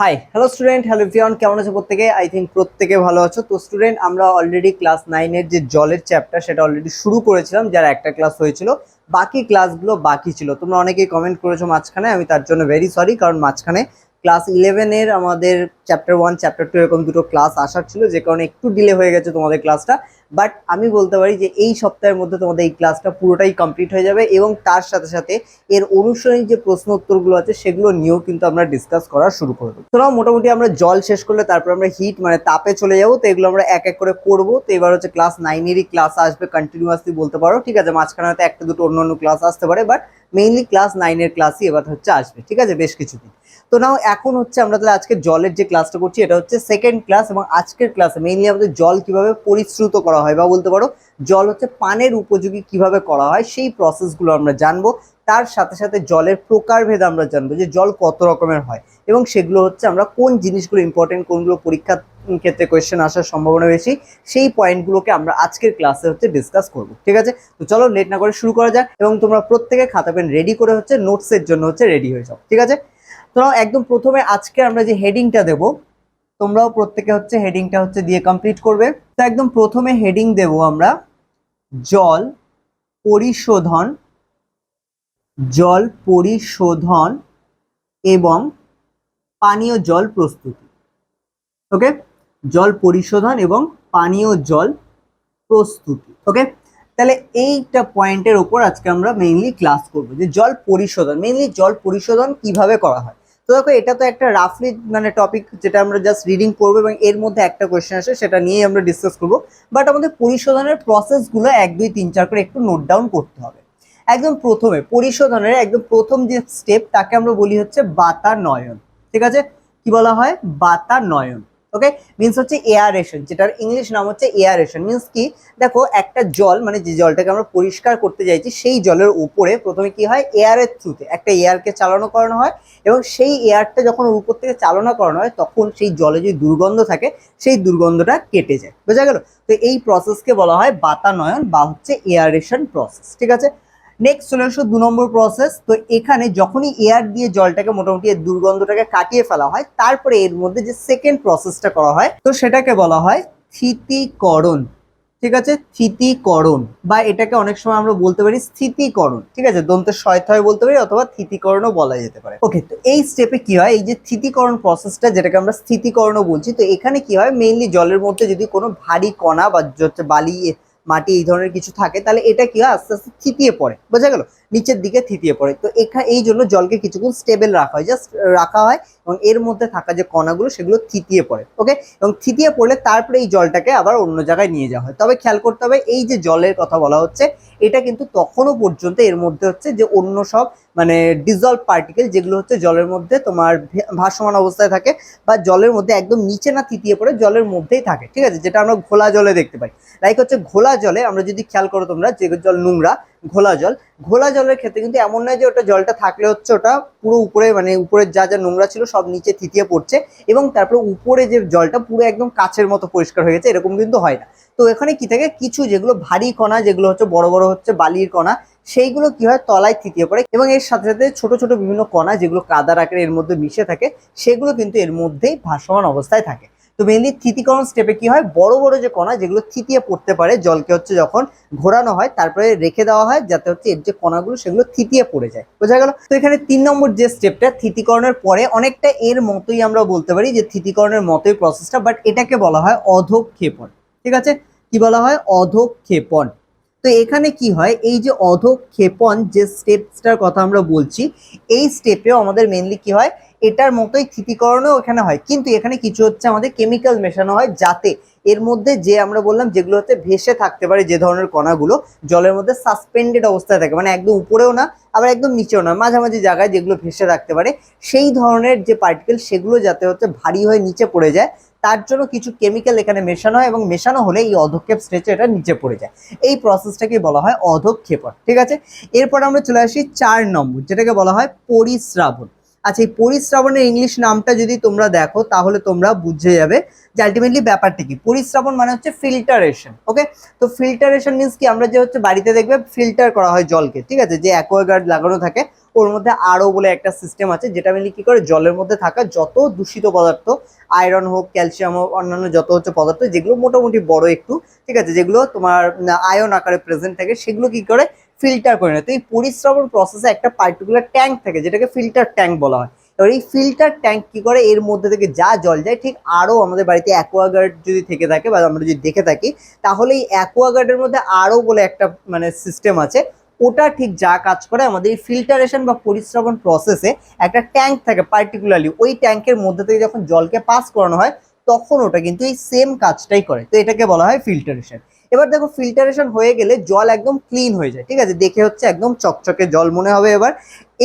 High hello student hello ভিয়ন কেমন আছো প্রত্যেকে? আই থিঙ্ক প্রত্যেকে ভালো আছো। তো স্টুডেন্ট আমরা অলরেডি ক্লাস নাইনের যে জলের চ্যাপ্টার সেটা অলরেডি শুরু করেছিলাম, যার একটা ক্লাস হয়েছিল। বাকি ক্লাসগুলো বাকি ছিল। তোমরা অনেকেই কমেন্ট করেছ মাঝখানে, আমি তার জন্য ভেরি সরি কারণ মাঝখানে ক্লাস ইলেভেনের আমাদের চ্যাপ্টার ওয়ান চ্যাপ্টার টু এরকম দুটো ক্লাস আসার ছিল, যে কারণে একটু ডিলে হয়ে গেছে তোমাদের ক্লাসটা বাট আমি বলতে পারি যে এই সপ্তাহের মধ্যে তোমাদের এই ক্লাসটা পুরোটাই কমপ্লিট হয়ে যাবে এবং তার সাথে সাথে এর অনুসরণী যে প্রশ্ন উত্তরগুলো আছে, সেগুলো নিয়েও কিন্তু আমরা ডিসকাস করা শুরু করব দেবো। তো মোটামুটি আমরা জল শেষ করলে তারপর আমরা হিট মানে তাপে চলে যাব, তো এগুলো আমরা এক এক করে করব। তো এবার হচ্ছে ক্লাস নাইনেরই ক্লাস আসবে কন্টিনিউয়াসলি বলতে পারো। ঠিক আছে, মাঝখানে হয়তো একটা দুটো অন্য অন্য ক্লাস আসতে পারে বাট মেইনলি ক্লাস নাইনের ক্লাসই এবার হচ্ছে আসবে, ঠিক আছে? বেশ কিছুদিন। তো নাও এখন হচ্ছে আমরা তাহলে আজকে জলের যে ক্লাসটা করছি, এটা হচ্ছে সেকেন্ড ক্লাস এবং আজকের ক্লাসে মেইনলি আমাদের জল কীভাবে পরিশ্রুত করা হয়, বা বলতে পারো, জল হচ্ছে পানের উপযোগী কীভাবে করা হয়, সেই প্রসেসগুলো আমরা জানব। তার সাথে সাথে জলের প্রকারভেদ আমরা জানব যে জল কত রকমের হয় এবং সেগুলো হচ্ছে আমরা কোন জিনিসগুলো ইম্পর্টেন্ট কোনগুলো পরীক্ষার ক্ষেত্রে কোয়েশ্চেন আসার সম্ভাবনা বেশি। সেই পয়েন্টগুলোকে আমরা আজকের ক্লাসে হচ্ছে ডিসকাস করব, ঠিক আছে? তো চলো লেট না করে শুরু করা যাক এবং তোমরা প্রত্যেকে খাতা পেন রেডি করে হচ্ছে নোটসের জন্য হচ্ছে রেডি হয়ে যাও, ঠিক আছে? তো একদম প্রথমে আজকে আমরা যে হেডিংটা দেব, তোমরাও প্রত্যেকে হচ্ছে হেডিংটা হচ্ছে দিয়ে কমপ্লিট করবে। তো একদম প্রথমে হেডিং দেব আমরা, জল পরিশোধন জল পরিশোধন এবং পানীয় জল প্রস্তুতি ওকে জল পরিশোধন এবং পানীয় জল প্রস্তুতি ওকে তাহলে এইটা পয়েন্টের ওপর আজকে আমরা মেইনলি ক্লাস করব, যে জল পরিশোধন মেইনলি জল পরিশোধন কীভাবে করা হয়? তো দেখো, এটা তো একটা রাফলি মানে টপিক যেটা আমরা জাস্ট রিডিং করব এবং এর মধ্যে একটা কোয়েশ্চেন আসে, সেটা নিয়েই আমরা ডিসকাস করব। বাট আমাদের পরিশোধনের প্রসেসগুলো এক, দুই, তিন, চার করে একটু নোট ডাউন করতে হবে। একদম প্রথমে, পরিশোধনের একদম প্রথম যে স্টেপ তাকে আমরা বলি হচ্ছে বাতানয়ন, ঠিক আছে? কি বলা হয়? বাতানয়ন। ওকে মিনস হচ্ছে এয়ারেশন যেটার ইংলিশ নাম হচ্ছে এয়ারেশন মিনস কি? দেখো, একটা জল মানে যে জলটাকে আমরা পরিষ্কার করতে চাইছি, সেই জলের উপরে প্রথমে কি হয়? এয়ারের থ্রুতে একটা এয়ারকে চালানো করানো হয় এবং সেই এয়ারটা যখন উপর থেকে চালনা করানো হয়, তখন সেই জলে যদি দুর্গন্ধ থাকে, সেই দুর্গন্ধটা কেটে যায়। বোঝা গেল? তো এই প্রসেসকে বলা হয় বাতানয়ন বা হচ্ছে এয়ারেশন প্রসেস ঠিক আছে? নেক্সট চলে আসো দু নম্বর প্রসেস তো এখানে যখনই এয়ার দিয়ে জলটাকে মোটামুটি এর দুর্গন্ধটাকে কাটিয়ে ফেলা হয়, তারপরে এর মধ্যে যে সেকেন্ড প্রসেসটা করা হয়, তো সেটাকে বলা হয় থিতিকরণ ঠিক আছে? থিতিকরণ বা এটাকে অনেক সময় আমরা বলতে পারি স্থিতিকরণ। ঠিক আছে? দন্তে শয়থয় বলতে পারি, অথবা থিতিকরণও বলা যেতে পারে। ওকে তো এই স্টেপে কি হয়? এই যে স্থিতিকরণ প্রসেসটা যেটাকে আমরা স্থিতিকরণও বলছি, তো এখানে কি হয়? মেইনলি জলের মধ্যে যদি কোনো ভারী কণা বা বালি মাটি এই ধরনের কিছু থাকে, তাহলে এটা কি হয়? আস্তে আস্তে থিতিয়ে পড়ে। বোঝা গেল? নিচের দিকে থিতিয়ে পড়ে। তো এখানে এই জন্য জলকে কিছুক্ষণ স্টেবেল রাখা হয়। জাস্ট রাখা হয় এবং এর মধ্যে থাকা যে কণাগুলো, সেগুলো থিতিয়ে পড়ে ওকে এবং থিতিয়ে পড়লে তারপরে এই জলটাকে আবার অন্য জায়গায় নিয়ে যাওয়া হয়। তবে খেয়াল করতে হবে, এই যে জলের কথা বলা হচ্ছে, এটা কিন্তু তখনও পর্যন্ত এর মধ্যে হচ্ছে যে অন্য সব মানে ডিজলভ পার্টিকেল যেগুলো হচ্ছে জলের মধ্যে তোমার ভাসমান অবস্থায় থাকে বা জলের মধ্যে একদম নিচে না থিতিয়ে পড়ে, জলের মধ্যেই থাকে, ঠিক আছে? যেটা আমরা ঘোলা জলে দেখতে পাই। লাইক হচ্ছে ঘোলা জলে আমরা যদি খেয়াল করো তোমরা, যে জল নোংরা ঘোলা জল। ঘোলা জলের ক্ষেত্রে কিন্তু এমন নয় যে ওটা জলটা থাকলে হচ্ছে ওটা পুরো উপরে মানে উপরের যা যা নোংরা ছিল সব নিচে থিতিয়ে পড়ছে এবং তারপরে উপরে যে জলটা পুরো একদম কাছের মতো পরিষ্কার হয়ে গেছে, এরকম কিন্তু হয় না। তো এখানে কি থাকে? কিছু যেগুলো ভারী কণা, যেগুলো হচ্ছে বড় বড় হচ্ছে বালির কণা, সেইগুলো কি হয়? তলায় থিতিয়ে পড়ে এবং এর সাথে সাথে ছোট ছোট বিভিন্ন কণা যেগুলো কাদার আকারে এর মধ্যে মিশে থাকে, সেগুলো কিন্তু এর মধ্যেই ভাসমান অবস্থায় থাকে। তো মেনলি থিতিকরণ স্টেপে কি হয়? বড় বড় যে কণা, যেগুলো থিতিয়ে পড়তে পারে, জলকে হচ্ছে যখন ঘোরানো হয়, তারপরে রেখে দেওয়া হয়, যাতে হচ্ছে এর যে কণাগুলো, সেগুলো থিতিয়ে পড়ে যায়। বোঝা গেল? তো এখানে তিন নম্বর যে স্টেপটা থিতিকরণের পরে অনেকটা এর মতোই আমরা বলতে পারি যে থিতিকরণের মতোই প্রসেসটা বাট এটাকে বলা হয় অধক্ষেপণ। ঠিক আছে? কি বলা হয়? অধক্ষেপণ। তো এখানে কি হয়? এই যে অধক্ষেপণ যে স্টেপসটার কথা আমরা বলছি, এই স্টেপেও আমাদের মেনলি কি হয়? এটার মতোই থিতিকরণও এখানে হয়। কিন্তু এখানে কিছু হচ্ছে আমাদের কেমিক্যাল মেশানো হয় যাতে এর মধ্যে যে আমরা বললাম যেগুলো হচ্ছে ভেসে থাকতে পারে যে ধরনের কণাগুলো, জলের মধ্যে সাসপেন্ডেড অবস্থায় থাকে। মানে একদম উপরেও না, আবার একদম নিচেও না, মাঝামাঝি জায়গায় যেগুলো ভেসে থাকতে পারে, সেই ধরনের যে পার্টিকেল সেগুলো যাতে হচ্ছে ভারী হয়ে নিচে পড়ে যায়, তার জন্য কিছু কেমিক্যাল এখানে মেশানো হয় এবং মেশানো হলে এই অধক্ষেপ স্টেজে এটা নিচে পড়ে যায়। এই প্রসেসটাকে বলা হয় অধক্ষেপণ, ঠিক আছে? এরপর আমরা চলে আসি চার নম্বর, যেটাকে বলা হয় পরিশ্রাবণ। আচ্ছা এই পরিশ্রাবণের ইংলিশ নামটা যদি তোমরা দেখো, তাহলে তোমরা বুঝে যাবে যে আলটিমেটলি ব্যাপারটা কি। পরিশ্রাবণ মানে হচ্ছে ফিল্টারেশন ওকে তো ফিল্টারেশন মিনস কি? আমরা যে হচ্ছে বাড়িতে দেখবে ফিল্টার করা হয় জলকে, ঠিক আছে? যে অ্যাকোয়াগার্ড লাগানো থাকে, ওর মধ্যে আরও বলে একটা সিস্টেম আছে, যেটা মিলি কি করে? জলের মধ্যে থাকা যত দূষিত পদার্থ আয়রন হোক ক্যালসিয়াম হোক, অন্যান্য যত হচ্ছে পদার্থ, যেগুলো মোটামুটি বড় একটু, ঠিক আছে? যেগুলো তোমার আয়ন আকারে প্রেজেন্ট থাকে, সেগুলো কি করে? ফিল্টার করে নেয়। তো এই পরিশ্রবণ প্রসেসে একটা পার্টিকুলার ট্যাঙ্ক থাকে, যেটাকে ফিল্টার ট্যাঙ্ক বলা হয়। এবার এই ফিল্টার ট্যাঙ্ক কি করে? এর মধ্যে থেকে যা জল যায়, ঠিক আরও আমাদের বাড়িতে অ্যাকোয়াগার্ড যদি থেকে থাকে বা আমরা যদি দেখে থাকি, তাহলে এই অ্যাকোয়াগার্ডের মধ্যে আরও বলে একটা মানে সিস্টেম আছে। ওটা ঠিক যা কাজ করে, আমাদের এই ফিল্টারেশন বা পরিশ্রবণ প্রসেসে একটা ট্যাঙ্ক থাকে পার্টিকুলারলি ওই ট্যাঙ্কের মধ্যে থেকে যখন জলকে পাস করানো হয়, তখন ওটা কিন্তু এই সেম কাজটাই করে। তো এটাকে বলা হয় ফিল্টারেশন এবার দেখো ফিল্টারেশন হয়ে গেলে জল একদম ক্লিন হয়ে যায়, ঠিক আছে? দেখে হচ্ছে একদম চকচকে জল মনে হবে এবার।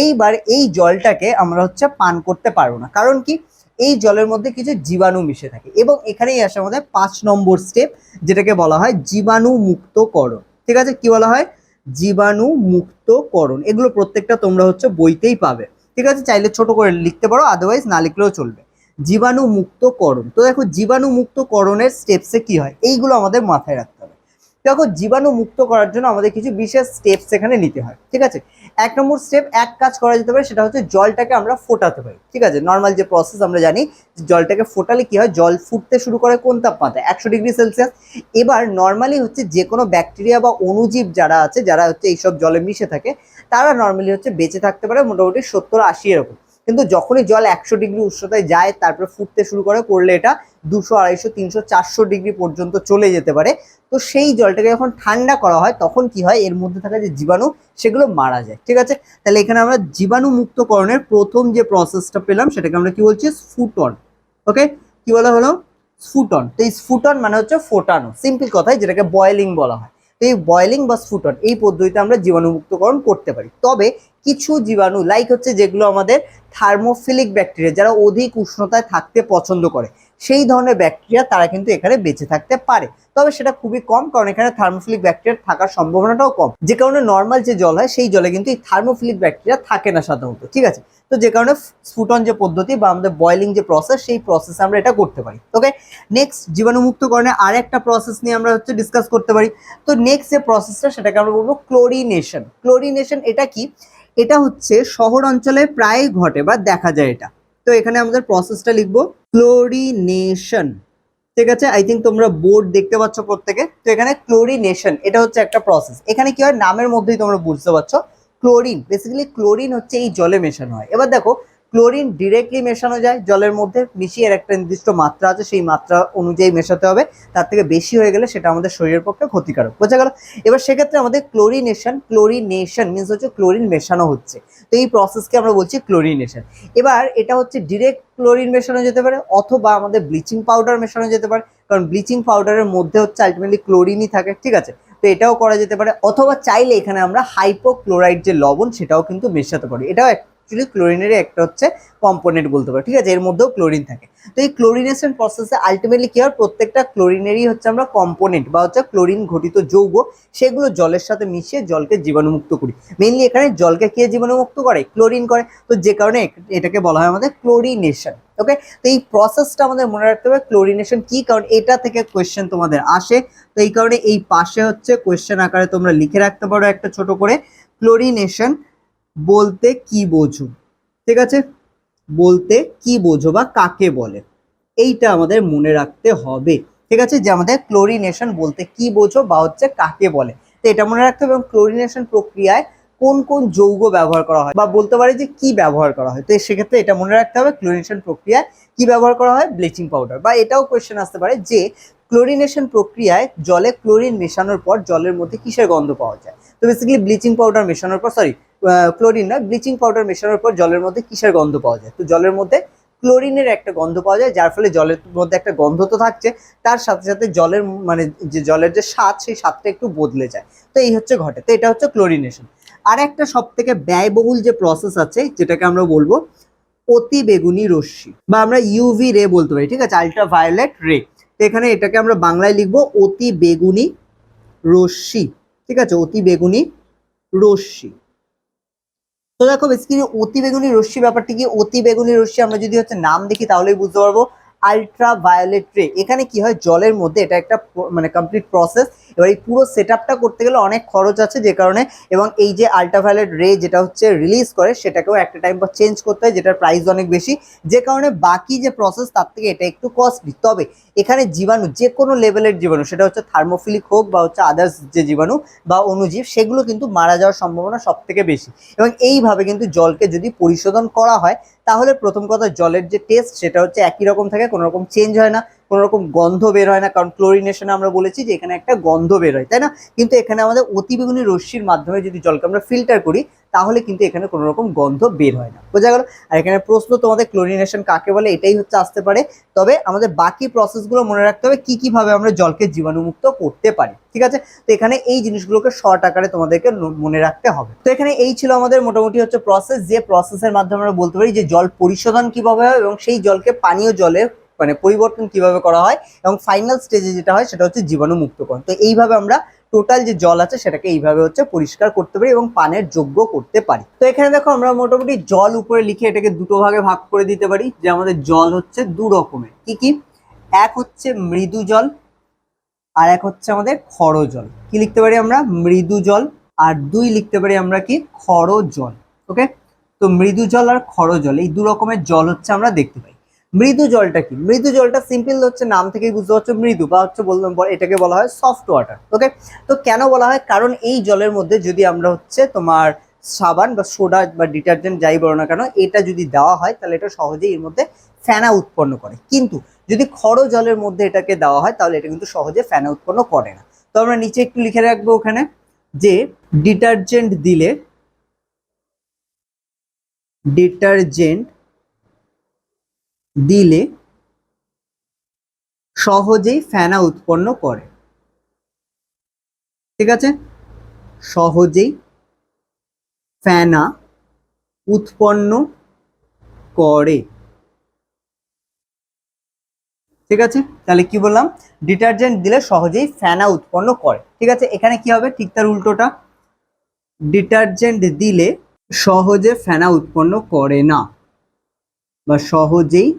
এইবার এই জলটাকে আমরা হচ্ছে পান করতে পারব না। কারণ কি? এই জলের মধ্যে কিছু জীবাণু মিশে থাকে এবং এখানেই আসে আমাদের পাঁচ নম্বর স্টেপ যেটাকে বলা হয় জীবাণু মুক্তকরণ ঠিক আছে? কি বলা হয়? জীবাণু মুক্তকরণ এগুলো প্রত্যেকটা তোমরা হচ্ছে বইতেই পাবে। ঠিক আছে? চাইলে ছোট করে লিখতে পারো আদারওয়াইজ না লিখলেও চলবে। জীবাণু মুক্তকরণ তো দেখো জীবাণু মুক্তকরণের স্টেপসে কি হয়? এইগুলো আমাদের মাথায় রাখতে দেখো, জীবাণু মুক্ত করার জন্য আমাদের কিছু বিশেষ স্টেপস এখানে নিতে হয়, ঠিক আছে? এক নম্বর স্টেপ এক কাজ করা যেতে পারে, সেটা হচ্ছে জলটাকে আমরা ফোটাতে পারি, ঠিক আছে? নর্মাল যে প্রসেস আমরা জানি জলটাকে ফোটালে কি হয়? জল ফুটতে শুরু করে কোন তাপমাত্রায়? একশো ডিগ্রি সেলসিয়াস এবার নর্মালি হচ্ছে যে কোনো ব্যাকটেরিয়া বা অণুজীব যারা আছে, যারা হচ্ছে এইসব জলে মিশে থাকে, তারা নর্মালি হচ্ছে বেঁচে থাকতে পারে, মোটামুটি সত্তর আশি এরকম। কিন্তু যখনই জল একশো ডিগ্রি উষ্ণতায় যায়, তারপরে ফুটতে শুরু করে, করলে এটা দুশো আড়াইশো, তিনশো, চারশো ডিগ্রি পর্যন্ত চলে যেতে পারে। তো সেই জলটাকে যখন ঠান্ডা করা হয়, তখন কি হয়? এর মধ্যে থাকা যে জীবাণু, সেগুলো মারা যায়। ঠিক আছে? তাহলে এখানে আমরা জীবাণু মুক্তকরণের প্রথম যে প্রসেসটা পেলাম, সেটাকে আমরা কি বলছি? স্ফুটন। ওকে কি বলা হলো? স্ফুটন। তো এই স্ফুটন মানে হচ্ছে ফোটানো। সিম্পল কথায় যেটাকে বয়েলিং বলা হয়। তো এই বয়েলিং বা স্ফুটন, এই পদ্ধতিতে আমরা জীবাণুমুক্তকরণ করতে পারি। তবে কিছু জীবাণু লাইক হচ্ছে যেগুলো আমাদের থার্মোফিলিক ব্যাকটেরিয়া যারা অধিক উষ্ণতায় থাকতে পছন্দ করে সেই ধরনের ব্যাকটেরিয়া তারা কিন্তু এখানে বেঁচে থাকতে পারে। তবে সেটা খুবই কম, কারণ এখানে থার্মোফিলিক ব্যাকটেরিয়া থাকার সম্ভাবনাটাও কম। যে কারণে নর্মাল যে জল হয়, সেই জলে কিন্তু এই থার্মোফিলিক ব্যাকটেরিয়া থাকে না সাধারণত, ঠিক আছে? তো যে কারণে স্ফুটন যে পদ্ধতি বা আমাদের বয়েলিং যে প্রসেস সেই প্রসেস আমরা এটা করতে পারি ওকে নেক্সট জীবাণুমুক্তকরণে আর একটা প্রসেস নিয়ে আমরা হচ্ছে ডিসকাস করতে পারি। তো নেক্সট যে প্রসেসটা সেটাকে আমরা বলব ক্লোরিনেশন ক্লোরিনেশন এটা কি? এটা হচ্ছে শহর অঞ্চলে প্রায় ঘটে বা দেখা যায় এটা। তো এখানে আমাদের প্রসেসটা লিখব। ক্লোরিনেশন ঠিক আছে? আই থিঙ্ক তোমরা বোর্ড দেখতে পাচ্ছ প্রত্যেকে। তো এখানে ক্লোরিনেশন এটা হচ্ছে একটা প্রসেস এখানে কি হয়? নামের মধ্যেই তোমরা বুঝতে পারছ। ক্লোরিন বেসিক্যালি ক্লোরিন হচ্ছে এই জলে মেশানো হয়। এবার দেখো ক্লোরিন ডিরেক্টলি মেশানো যায়, জলের মধ্যে মিশিয়ে একটা নির্দিষ্ট মাত্রা আছে, সেই মাত্রা অনুযায়ী মেশাতে হবে। তার থেকে বেশি হয়ে গেলে সেটা আমাদের শরীরের পক্ষে ক্ষতিকারক। বোঝা গেল? এবার সেক্ষেত্রে আমাদের ক্লোরিনেশন ক্লোরিনেশন মিনস হচ্ছে ক্লোরিন মেশানো হচ্ছে। তো এই প্রসেসকে আমরা বলছি ক্লোরিনেশন এবার এটা হচ্ছে ডিরেক্ট ক্লোরিন মেশানো যেতে পারে, অথবা আমাদের ব্লিচিং পাউডার মেশানো যেতে পারে, কারণ ব্লিচিং পাউডারের মধ্যে হচ্ছে আলটিমেটলি ক্লোরিনই থাকে, ঠিক আছে? তো এটাও করা যেতে পারে, অথবা চাইলে এখানে আমরা হাইপোক্লোরাইড যে লবণ, সেটাও কিন্তু মেশাতে পারি। এটাও অ্যাকচুয়ালি ক্লোরিনেরই একটা হচ্ছে কম্পোনেন্ট বলতে পারি, ঠিক আছে? এর মধ্যেও ক্লোরিন থাকে। তো এই ক্লোরিনেশন প্রসেসে আলটিমেটলি কি হয়? প্রত্যেকটা ক্লোরিনেরই হচ্ছে আমরা কম্পোনেন্ট বা হচ্ছে ক্লোরিন ঘটিত যৌগ, সেগুলো জলের সাথে মিশিয়ে জলকে জীবাণুমুক্ত করি। মেইনলি এখানে জলকে কে জীবাণুমুক্ত করে? ক্লোরিন করে। তো যে কারণে এটাকে বলা হয় আমাদের ক্লোরিনেশন ওকে তো এই প্রসেসটা আমাদের মনে রাখতে হবে ক্লোরিনেশন কি? কারণ এটা থেকে কোয়েশ্চেন তোমাদের আসে। তো এই কারণে এই পাশে হচ্ছে কোয়েশ্চেন আকারে তোমরা লিখে রাখতে পারো একটা ছোট করে। ক্লোরিনেশন বলতে কি বোঝো? ঠিক আছে? বলতে কি বোঝো বা কাকে বলে? এইটা আমাদের মনে রাখতে হবে। ঠিক আছে? যে আমাদের ক্লোরিনেশন বলতে কি বোঝো বা হচ্ছে কাকে বলে? তো এটা মনে রাখতে হবে এবং ক্লোরিনেশন প্রক্রিয়ায় কোন কোন যৌগ ব্যবহার করা হয় বা বলতে পারি যে কি ব্যবহার করা হয়। তো সেক্ষেত্রে এটা মনে রাখতে হবে ক্লোরিনেশন প্রক্রিয়ায় কি ব্যবহার করা হয়? ব্লিচিং পাউডার বা এটাও কোয়েশ্চেন আসতে পারে যে ক্লোরিনেশন প্রক্রিয়ায় জলে ক্লোরিন মেশানোর পর জলের মধ্যে কিসের গন্ধ পাওয়া যায়? তো বেসিক্যালি ব্লিচিং পাউডার মেশানোর পর সরি ক্লোরিন না ব্লিচিং পাউডার মেশানোর পর জলের মধ্যে কিসের গন্ধ পাওয়া যায়? তো জলের মধ্যে ক্লোরিনের একটা গন্ধ পাওয়া যায়, যার ফলে জলের মধ্যে একটা গন্ধ তো থাকছে, তার সাথে সাথে জলের মানে যে জলের যে স্বাদ, সেই স্বাদটা একটু বদলে যায়। তো এই হচ্ছে ঘটে। তো এটা হচ্ছে ক্লোরিনেশন আর একটা সব থেকে ব্যয়বহুল যে প্রসেস আছে, যেটাকে আমরা বলব অতি বেগুনি রশ্মি বা আমরা ইউভি রে বলতে পারি, ঠিক আছে? আলট্রা ভায়োলেট রে তো এখানে এটাকে আমরা বাংলায় লিখব অতি বেগুনি রশ্মি, ঠিক আছে? অতি বেগুনি রশ্মি। তো দেখো বেসিক্যালি অতি বেগুনি রশ্মি ব্যাপারটা কি? অতি বেগুনি রশ্মি আমরা যদি হচ্ছে নাম দেখি, তাহলেই বুঝতে পারব আলট্রা ভায়োলেট রে এখানে কি হয়? জলের মধ্যে এটা একটা মানে কমপ্লিট প্রসেস এবার এই পুরো সেট করতে গেলে অনেক খরচ আছে যে কারণে। এবং এই যে আলট্রাভায়োলেট রে যেটা হচ্ছে রিলিজ করে, সেটাকেও একটা টাইম পর চেঞ্জ করতে হয়, যেটার প্রাইস অনেক বেশি। যে কারণে বাকি যে প্রসেস তার থেকে এটা একটু কস্টলি তবে এখানে জীবাণু, যে কোনো লেভেলের জীবাণু, সেটা হচ্ছে থার্মোফিলিক হোক বা হচ্ছে আদার্স যে জীবাণু বা অণুজীব, সেগুলো কিন্তু মারা যাওয়ার সম্ভাবনা সব থেকে বেশি। এবং এইভাবে কিন্তু জলকে যদি পরিশোধন করা হয় তাহলে প্রথম কথা জলের যে টেস্ট সেটা হচ্ছে একই রকম থাকে, কোনো রকম চেঞ্জ হয় না। কোনো রকম গন্ধ বের হয় না, কারণ ক্লোরিনেশনে আমরা বলেছি যে এখানে একটা গন্ধ বের হয়, তাই না? কিন্তু এখানে আমাদের অতিবেগুনি রশ্মির মাধ্যমে যদি জলকে আমরা ফিল্টার করি, তাহলে কিন্তু এখানে কোনো রকম গন্ধ বের হয় না। বোঝা গেল? আর এখানে প্রশ্ন তোমাদের ক্লোরিনেশন কাকে বলে? এটাই হচ্ছে আসতে পারে। তবে আমাদের বাকি প্রসেসগুলো মনে রাখতে হবে কী কীভাবে আমরা জলকে জীবাণুমুক্ত করতে পারি, ঠিক আছে? তো এখানে এই জিনিসগুলোকে শর্ট আকারে তোমাদেরকে মনে রাখতে হবে। তো এখানে এই ছিল আমাদের মোটামুটি হচ্ছে প্রসেস যে প্রসেসের মাধ্যমে আমরা বলতে পারি যে জল পরিশোধন কীভাবে হয় এবং সেই জলকে পানীয় জলে মানে পরিবর্তন কীভাবে করা হয় এবং ফাইনাল স্টেজে যেটা হয় সেটা হচ্ছে জীবাণুমুক্তকরণ তো এইভাবে আমরা টোটাল যে জল আছে সেটাকে এইভাবে হচ্ছে পরিষ্কার করতে পারি এবং পানের যোগ্য করতে পারি। তো এখানে দেখো আমরা মোটামুটি জল উপরে লিখে এটাকে দুটো ভাগে ভাগ করে দিতে পারি, যে আমাদের জল হচ্ছে দু রকমের। কি কি? এক হচ্ছে মৃদু জল আর এক হচ্ছে আমাদের খর জল। কি লিখতে পারি আমরা? মৃদু জল আর দুই লিখতে পারি আমরা কি? খর জল। ওকে তো মৃদু জল আর খর জল, এই দু রকমের জল হচ্ছে আমরা দেখতে পাই। মৃদু জলটা কি? মৃদু জলটা সিম্পল হচ্ছে নাম থেকেই বুঝতে পারছ, মৃদু বা হচ্ছে বললাম, বল- এটাকে বলা হয় সফট ওয়াটার ওকে তো কেন বলা হয়? কারণ এই জলের মধ্যে যদি আমরা হচ্ছে তোমার সাবান বা সোডা বা ডিটারজেন্ট যাই বলো না কেন, এটা যদি দেওয়া হয়, তাহলে এটা সহজেই এর মধ্যে ফেনা উৎপন্ন করে। কিন্তু যদি খড় জলের মধ্যে এটাকে দেওয়া হয়, তাহলে এটা কিন্তু সহজে ফেনা উৎপন্ন করে না। তো আমরা নিচে একটু লিখে রাখব ওখানে যে ডিটারজেন্ট দিলে, ডিটারজেন্ট দিলে সহজেই ফেনা উৎপন্ন করে। ঠিক আছে? সহজেই ফেনা উৎপন্ন করে। ঠিক আছে? তাহলে কি বললাম? ডিটারজেন্ট দিলে সহজেই ফেনা উৎপন্ন করে। ঠিক আছে? এখানে কি হবে? ঠিক তার উল্টোটা। ডিটারজেন্ট দিলে সহজে ফেনা উৎপন্ন করে না। বা সহজেই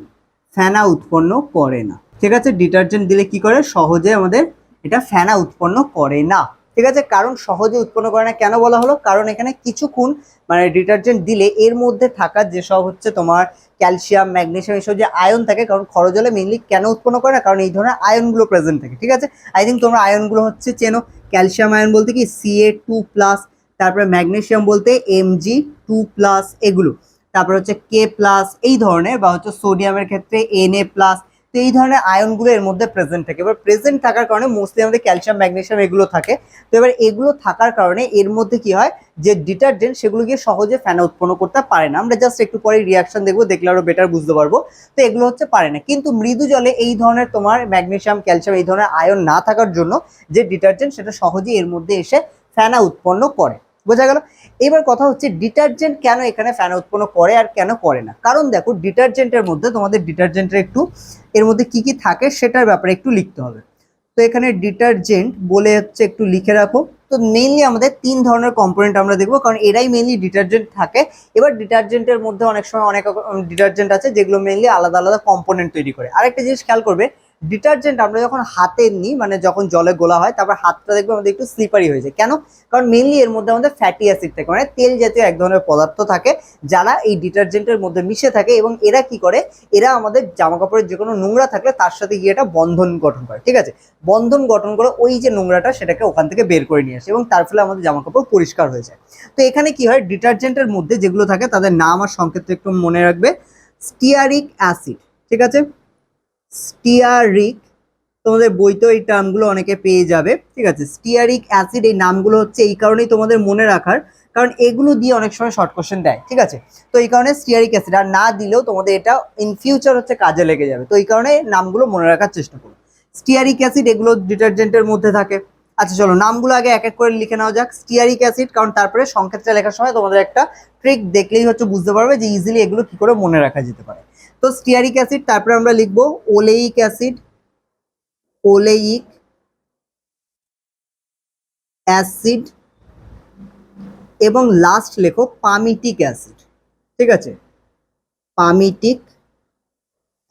ফেনা উৎপন্ন করে না। ঠিক আছে? ডিটারজেন্ট দিলে কি করে? সহজে আমাদের এটা ফেনা উৎপন্ন করে না। ঠিক আছে? কারণ সহজে উৎপন্ন করে না কেন বলা হলো? কারণ এখানে কিছুক্ষণ মানে ডিটারজেন্ট দিলে এর মধ্যে থাকা যেসব হচ্ছে তোমার ক্যালসিয়াম ম্যাগনেশিয়াম এসব যে আয়ন থাকে, কারণ খরজলে মেনলি কেন উৎপন্ন করে না? কারণ এই ধরনের আয়নগুলো প্রেজেন্ট থাকে। ঠিক আছে? আই থিঙ্ক তোমরা আয়নগুলো হচ্ছে চেনো। ক্যালসিয়াম আয়ন বলতে কি? সিএ টু প্লাস তারপরে ম্যাগনেশিয়াম বলতে এমজি টু প্লাস এগুলো। তারপর হচ্ছে কে প্লাস এই ধরনের বা হচ্ছে সোডিয়ামের ক্ষেত্রে এন এ প্লাস তো এই ধরনের আয়নগুলো এর মধ্যে প্রেজেন্ট থাকে। এবার প্রেজেন্ট থাকার কারণে মোস্টলি আমাদের ক্যালসিয়াম ম্যাগনেসিয়াম এগুলো থাকে। তো এবার এগুলো থাকার কারণে এর মধ্যে কি হয় যে ডিটারজেন্ট সেগুলো গিয়ে সহজে ফেনা উৎপন্ন করতে পারে না। আমরা জাস্ট একটু পরে রিয়াকশন দেখব, দেখলে আরও বেটার বুঝতে পারব। তো এগুলো হচ্ছে পারে না। কিন্তু মৃদু জলে এই ধরনের তোমার ম্যাগনেশিয়াম ক্যালসিয়াম এই ধরনের আয়ন না থাকার জন্য যে ডিটারজেন্ট সেটা সহজেই এর মধ্যে এসে ফেনা উৎপন্ন করে। বোঝা গেল? এবার কথা হচ্ছে ডিটারজেন্ট কেন এখানে ফেনা উৎপন্ন করে আর কেন করে না? কারণ দেখো ডিটারজেন্টের মধ্যে তোমাদের ডিটারজেন্টের একটু, এর মধ্যে কি কি থাকে সেটার ব্যাপারে একটু লিখতে হবে। তো এখানে ডিটারজেন্ট বলে হচ্ছে একটু লিখে রাখো। তো মেইনলি আমাদের তিন ধরনের কম্পোনেন্ট আমরা দেখব, কারণ এরাই মেইনলি ডিটারজেন্ট থাকে। এবার ডিটারজেন্টের মধ্যে অনেক সময় অনেক ডিটারজেন্ট আছে যেগুলো মেইনলি আলাদা আলাদা কম্পোনেন্ট তৈরি করে। আরেকটা জিনিস খেয়াল করবে ডিটারজেন্ট আমরা যখন হাতে নিই মানে যখন জলে গোলা হয়, তারপর হাতটা দেখবে আমাদের একটু স্লিপারি হয়ে যায় কেন? কারণ মেনলি এর মধ্যে আমাদের ফ্যাটি অ্যাসিড থাকে মানে তেল জাতীয় এক ধরনের পদার্থ থাকে, যারা এই ডিটারজেন্টের মধ্যে মিশে থাকে এবং এরা কি করে? এরা আমাদের জামা কাপড়ের যে কোনো নোংরা থাকলে তার সাথে গিয়ে এটা বন্ধন গঠন করে, ঠিক আছে? বন্ধন গঠন করে ওই যে নোংরাটা সেটাকে ওখান থেকে বের করে নিয়ে আসে এবং তার ফলে আমাদের জামা কাপড় পরিষ্কার হয়ে যায়। তো এখানে কি হয়? ডিটারজেন্টের মধ্যে যেগুলো থাকে, তাদের নাম আর সংকেত একটু মনে রাখবে। স্টিয়ারিক অ্যাসিড ঠিক আছে? স্টিয়ারিক তোমাদের বইতেও এই টার্মগুলো অনেকে পেয়ে যাবে, ঠিক আছে? স্টিয়ারিক অ্যাসিড এই নামগুলো হচ্ছে এই কারণেই তোমাদের মনে রাখার, কারণ এগুলো দিয়ে অনেক সময় শর্ট কোশ্চেন দেয়, ঠিক আছে? তো এই কারণে স্টিয়ারিক অ্যাসিড আর না দিলেও তোমাদের এটা ইন ফিউচার হচ্ছে কাজে লেগে যাবে। তো এই কারণে নামগুলো মনে রাখার চেষ্টা করো। স্টিয়ারিক অ্যাসিড এগুলো ডিটারজেন্টের মধ্যে থাকে। আচ্ছা চলো নামগুলো আগে এক এক করে লিখে নেওয়া যাক। স্টিয়ারিক অ্যাসিড কারণ তারপরে সংক্ষেপটা লেখার সময় তোমাদের একটা ট্রিক দেখলেই হচ্ছে বুঝতে পারবে যে ইজিলি এগুলো কি করে মনে রাখা যেতে পারে। তো স্টিয়ারিক অ্যাসিড তারপরে আমরা লিখব ওলেইক অ্যাসিড ওলেইক অ্যাসিড এবং লাস্ট লেখো পামিটিক অ্যাসিড ঠিক আছে? Palmitic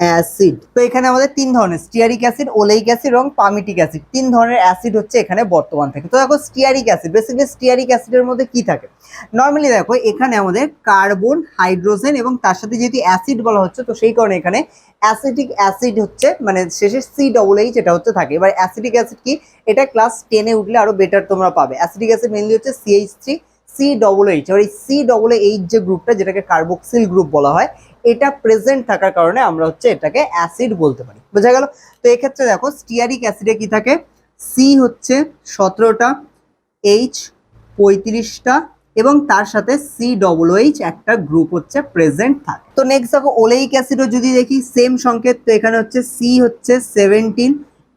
acid. তো এখানে আমাদের তিন ধরনের, স্টিয়ারিক অ্যাসিড, ওলেইক অ্যাসিড এবং পামিটিক অ্যাসিড। তিন ধরনের অ্যাসিড হচ্ছে এখানে বর্তমান থাকে। তো দেখো, স্টিয়ারিক অ্যাসিড, বেসিক্যালি স্টিয়ারিক অ্যাসিডের মধ্যে কি থাকে? নর্মালি দেখো, এখানে আমাদের কার্বন, হাইড্রোজেন এবং তার সাথে যেহেতু অ্যাসিড বলা হচ্ছে, তো সেই কারণে এখানে অ্যাসিডিক অ্যাসিড হচ্ছে মানে শেষে সি ডবল এইচ এটা হচ্ছে থাকে। এবার অ্যাসিডিক অ্যাসিড কি? এটা ক্লাস টেনে উঠলে আরও বেটার তোমরা পাবে। অ্যাসিডিক অ্যাসিড মেনলি হচ্ছে C H three C double H এবার এই সি ডবল এইচ যে গ্রুপটা যেটাকে কার্বক্সিল গ্রুপ বলা হয় এটা প্রেজেন্ট থাকার কারণে আমরা হচ্ছে এটাকে অ্যাসিড বলতে পারি। বোঝা গেল? তো এক্ষেত্রে দেখো স্টিয়ারিক অ্যাসিডে কি থাকে? সি হচ্ছে সতেরোটা এইচ পঁয়ত্রিশটা এবং তার সাথে সি ডবল এইচ একটা গ্রুপ হচ্ছে প্রেজেন্ট থাকে। তো নেক্সট দেখো ওলেইক অ্যাসিডও যদি দেখি সেম সংকেত, তো এখানে হচ্ছে সি হচ্ছে সেভেন্টিন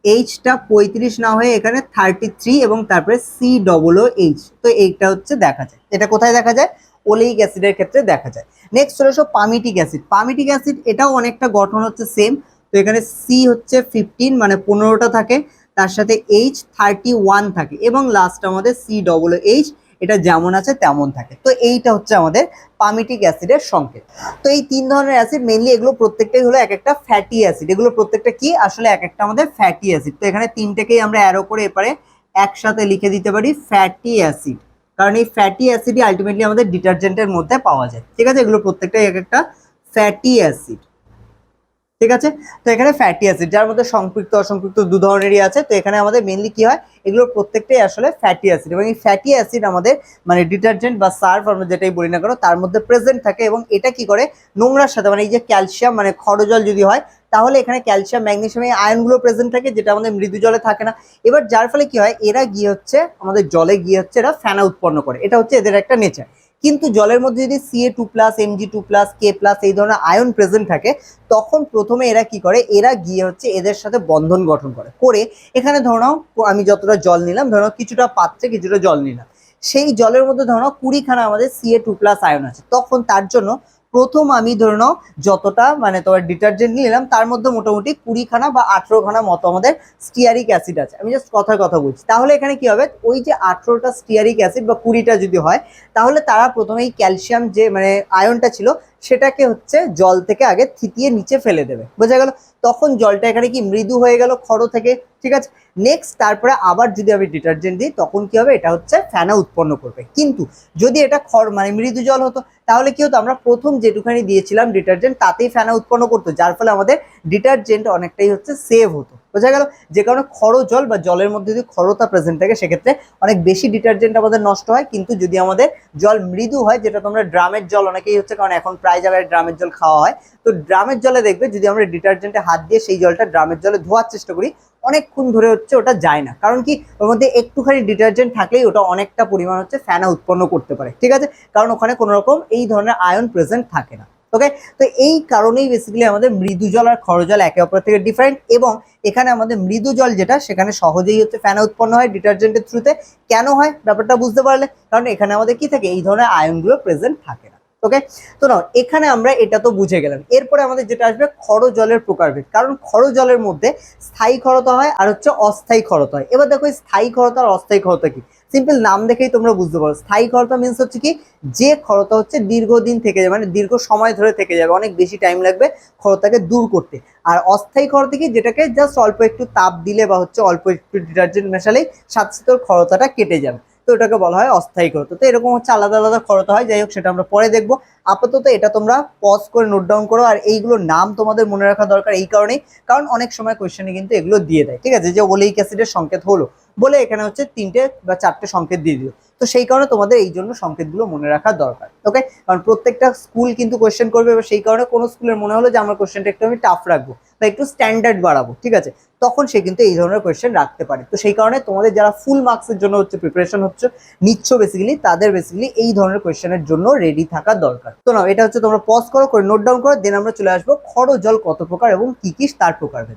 এইচটা পঁয়ত্রিশ না হয়ে এখানে থার্টি থ্রি এবং তারপরে সি ডবল এইচ তো এইটা হচ্ছে দেখা যায়। এটা কোথায় দেখা যায়? ওলেইক অ্যাসিডের ক্ষেত্রে দেখা যায়। নেক্সট চলে এসো পামিটিক অ্যাসিড। পামিটিক অ্যাসিড এটাও অনেকটা গঠন হচ্ছে সেম তো এখানে সি হচ্ছে ফিফটিন মানে পনেরোটা থাকে। তার সাথে এইচ থার্টি ওয়ান থাকে। এবং লাস্ট আমাদের সি ডবল এইচ এটা যেমন আছে তেমন থাকে। তো এইটা হচ্ছে আমাদের পামিটিক অ্যাসিডের সংকেত। তো এই তিন ধরনের অ্যাসিড মেনলি এগুলো প্রত্যেকটাই হলো এক একটা ফ্যাটি অ্যাসিড। এগুলো প্রত্যেকটা কি? আসলে এক একটা আমাদের ফ্যাটি অ্যাসিড। তো এখানে তিনটেকেই আমরা অ্যারো করে এপারে একসাথে লিখে দিতে পারি ফ্যাটি অ্যাসিড। কারণ এই ফ্যাটি অ্যাসিডই আলটিমেটলি আমাদের ডিটারজেন্টের মধ্যে পাওয়া যায়। ঠিক আছে? এগুলো প্রত্যেকটাই এক একটা ফ্যাটি অ্যাসিড ঠিক আছে? তো এখানে ফ্যাটি অ্যাসিড যার মধ্যে সম্পৃক্ত অসম্পৃক্ত দু ধরনেরই আছে। তো এখানে আমাদের মেনলি কি হয়? এগুলোর প্রত্যেকটাই আসলে ফ্যাটি অ্যাসিড এবং এই ফ্যাটি অ্যাসিড আমাদের মানে ডিটারজেন্ট বা সার্ফ আমরা যেটাই বলি না কেন, তার মধ্যে প্রেজেন্ট থাকে এবং এটা কি করে? নোংরার সাথে মানে এই যে ক্যালসিয়াম মানে খরজল যদি হয়, তাহলে এখানে ক্যালসিয়াম ম্যাগনেসিয়াম এই আয়নগুলো প্রেজেন্ট থাকে যেটা আমাদের মৃদু জলে থাকে না। এবার যার ফলে কি হয়? এরা গিয়ে হচ্ছে আমাদের জলে গিয়ে হচ্ছে এরা ফেনা উৎপন্ন করে। এটা হচ্ছে এদের একটা নেচার কিন্তু জলের মধ্যে যদি C A two plus M G two plus K plus এই ধরনের আয়ন প্রেজেন্ট থাকে, তখন প্রথমে এরা কি করে? এরা গিয়ে হচ্ছে এদের সাথে বন্ধন গঠন করে। করে এখানে ধরো আমি যতটা জল নিলাম, ধরো কিছুটা পাত্রে কিছুটা জল নিলাম। সেই জলের মধ্যে ধরো কুড়িখানা আমাদের সিএ টু প্লাস আয়ন আছে। তখন তার জন্য প্রথম আমি ধরে নাও যতটা মানে তোমার ডিটারজেন্ট নিলাম, তার মধ্যে মোটামুটি কুড়িখানা বা আঠেরোখানা মতো আমাদের স্টিয়ারিক অ্যাসিড আছে। আমি জাস্ট কথার কথা বলছি। তাহলে এখানে কি হবে? ওই যে আঠেরোটা স্টিয়ারিক অ্যাসিড বা কুড়িটা যদি হয়, তাহলে তারা প্রথমেই ক্যালসিয়াম যে মানে আয়নটা ছিল সেটাকে হচ্ছে জল থেকে আগে থিতিয়ে নিচে ফেলে দেবে। বোঝা গেল? তখন জলটা এখানে কি মৃদু হয়ে গেল খড়ো থেকে? ঠিক আছে? নেক্সট তারপরে আবার যদি আমি ডিটারজেন্ট দিই, তখন কি হবে? এটা হচ্ছে ফ্যানা উৎপন্ন করবে। কিন্তু যদি এটা খড় মানে মৃদু জল হতো, তাহলে কি হতো? আমরা প্রথম যেটুখানি দিয়েছিলাম ডিটারজেন্ট তাতেই ফেনা উৎপন্ন করতো, যার ফলে আমাদের ডিটারজেন্ট অনেকটাই হচ্ছে সেভ হতো। বোঝা গেল? যে কারণে খড়ো জল বা জলের মধ্যে যদি খরতা প্রেজেন্ট থাকে, সেক্ষেত্রে অনেক বেশি ডিটারজেন্ট আমাদের নষ্ট হয়। কিন্তু যদি আমাদের জল মৃদু হয়, যেটা তোমরা ড্রামের জল অনেকেই হচ্ছে, কারণ এখন প্রায় জায়গায় ড্রামের জল খাওয়া হয়। তো ড্রামের জলে দেখবে, যদি আমরা ডিটারজেন্টে হাত দিয়ে সেই জলটা ড্রামের জলে ধোয়ার চেষ্টা করি, অনেকক্ষণ ধরে হচ্ছে ওটা যায় না। কারণ কি, ওর মধ্যে একটুখানি ডিটারজেন্ট থাকলেই ওটা অনেকটা পরিমাণ হচ্ছে ফেনা উৎপন্ন করতে পারে। ঠিক আছে? কারণ ওখানে কোনো রকম এই ধরনের আয়ন প্রেজেন্ট থাকে না। ওকে তো এই কারণেই বেসিক্যালি আমাদের মৃদু জল আর খর জল একে অপর থেকে ডিফারেন্ট এবং এখানে আমাদের মৃদু জল যেটা, সেখানে সহজেই হচ্ছে ফেনা উৎপন্ন হয় ডিটারজেন্টের থ্রুতে কেন হয়? ব্যাপারটা বুঝতে পারলে। কারণ এখানে আমাদের কি থাকে? এই ধরনের আয়নগুলো প্রেজেন্ট থাকে না। ওকে তো না এখানে আমরা এটা তো বুঝে গেলাম। এরপরে আমাদের যেটা আসবে খর জলের প্রকারভেদ। কারণ খর জলের মধ্যে স্থায়ী খরতা হয় আর হচ্ছে অস্থায়ী খরতা হয়। এবার দেখো স্থায়ী খরতা আর অস্থায়ী খরতা কি? সিম্পল নাম দেখেই তোমরা বুঝতে পারো। স্থায়ী খরতা মিন্স হচ্ছে কি, যে খরতা হচ্ছে দীর্ঘদিন থেকে যাবে মানে দীর্ঘ সময় ধরে থেকে যাবে, অনেক বেশি টাইম লাগবে খরতাকে দূর করতে। আর অস্থায়ী খরতা কি, যেটাকে জাস্ট অল্প একটু তাপ দিলে বা হচ্ছে অল্প একটু ডিটারজেন্ট মেশালেই সাথে খরতাটা কেটে যাবে। তো এটাকে বলা হয় অস্থায়ী খরচ। তো এরকম হচ্ছে আলাদা আলাদা খরচ হয়, যাই হোক সেটা আমরা পরে দেখব। আপাতত এটা তোমরা পজ করে নোট ডাউন করো, আর এইগুলোর নাম তোমাদের মনে রাখা দরকার এই কারণেই, কারণ অনেক সময় কোয়েশ্চেনে কিন্তু এগুলো দিয়ে দেয়। ঠিক আছে? যে ওলেইক অ্যাসিডের সংকেত হলো বলে এখানে হচ্ছে তিনটে বা চারটে সংকেত দিয়ে দিল। তো সেই কারণে তোমাদের এই জন্য সংকেতগুলো মনে রাখা দরকার ওকে কারণ প্রত্যেকটা স্কুল কিন্তু কোয়েশ্চেন করবে, এবার সেই কারণে কোনো স্কুলের মনে হলো যে আমার কোয়েশ্চেনটা একটু আমি টাফ রাখব বা একটু স্ট্যান্ডার্ড বাড়াবো, ঠিক আছে? তখন সে কিন্তু এই ধরনের কোয়েশ্চেন রাখতে পারে। তো সেই কারণে তোমাদের যারা ফুল মার্কসের জন্য হচ্ছে প্রিপারেশন হচ্ছে, নিচ্ছ বেসিক্যালি তাদের বেসিক্যালি এই ধরনের কোয়েশ্চেনের জন্য রেডি থাকা দরকার। তো না এটা হচ্ছে তোমরা পজ করো, করে নোট ডাউন করো দেন আমরা চলে আসব খড় জল কত প্রকার এবং কি কি তার প্রকারভেদ।